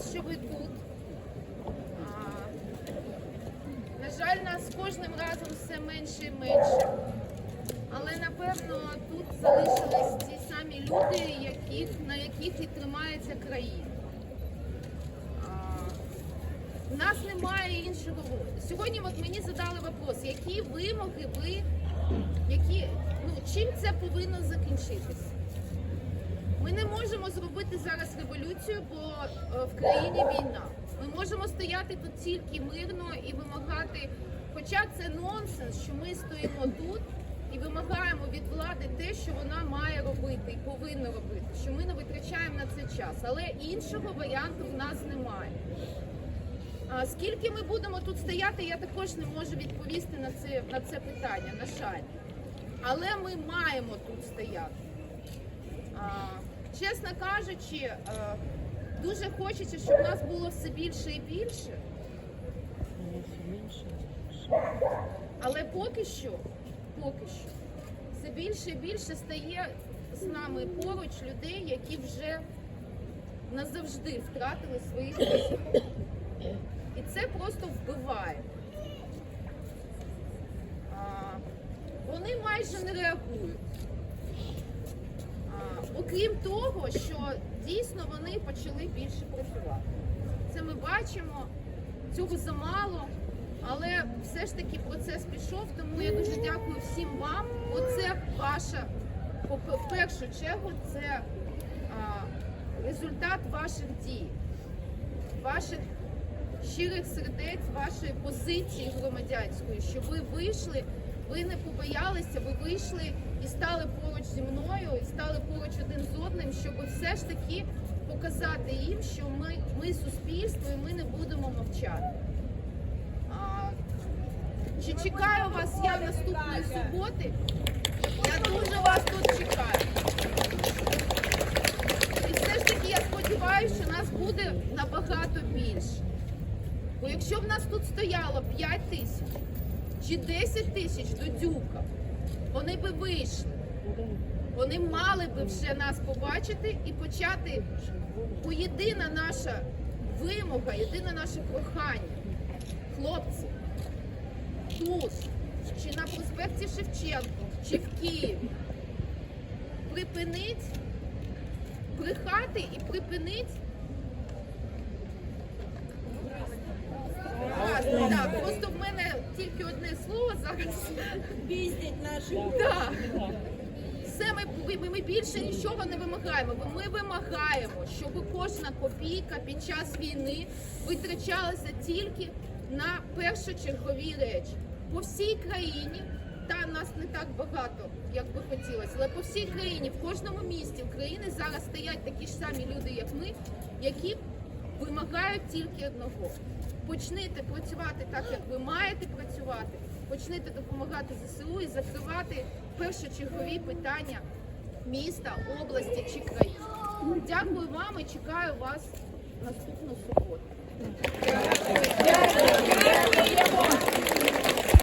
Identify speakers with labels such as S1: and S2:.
S1: вас, що ви тут. На жаль, нас кожним разом все менше і менше. Але напевно тут залишились ті самі люди, яких, на яких і тримається країна. У нас немає іншого. Сьогодні от мені задали вопрос, які вимоги ви, які, ну, чим це повинно закінчитися? Ми не можемо зробити зараз революцію, бо е, в країні війна. Ми можемо стояти тут тільки мирно і вимагати, хоча це нонсенс, що ми стоїмо тут і вимагаємо від влади те, що вона має робити і повинна робити, що ми не витрачаємо на це час. Але іншого варіанту в нас немає. А скільки ми будемо тут стояти, я також не можу відповісти на це, на це питання, на жаль. Але ми маємо тут стояти. Чесно кажучи, дуже хочеться, щоб нас було все більше і більше. Але поки що, поки що, все більше і більше стає з нами поруч людей, які вже назавжди втратили своїх близьких. І це просто вбиває. Вони майже не реагують. Окрім того, що дійсно вони почали більше працювати. Це ми бачимо, цього замало, але все ж таки процес пішов, тому я дуже дякую всім вам. Оце ваша, в першу чергу, це а, результат ваших дій, ваших щирих сердець, вашої позиції громадянської, що ви вийшли, ви не побоялися, ви вийшли і стали поруч мною, і стали поруч один з одним, щоб все ж таки показати їм, що ми, ми суспільство і ми не будемо мовчати. А, чи чекаю вас я наступної суботи? Я дуже вас тут чекаю. І все ж таки я сподіваюся, що нас буде набагато більше. Бо якщо б нас тут стояло 5 тисяч чи 10 тисяч до дюка, вони би вийшли. Вони мали би вже нас побачити і почати, бо єдина наша вимога, єдине наше прохання, хлопці, тут, чи на проспекті Шевченко, чи в Києві, припинить брехати і припинить так, просто в мене тільки одне слово зараз.
S2: Піздять наші
S1: Так. Все, ми, ми, ми більше нічого не вимагаємо. Ми вимагаємо, щоб кожна копійка під час війни витрачалася тільки на першочергові речі. По всій країні, та нас не так багато, як би хотілося, але по всій країні, в кожному місті України зараз стоять такі ж самі люди, як ми, які вимагають тільки одного. Почнете працювати так, як ви маєте працювати, почнете допомагати ЗСУ і закривати першочергові питання міста, області чи країни. Дякую вам і чекаю вас наступну суботу.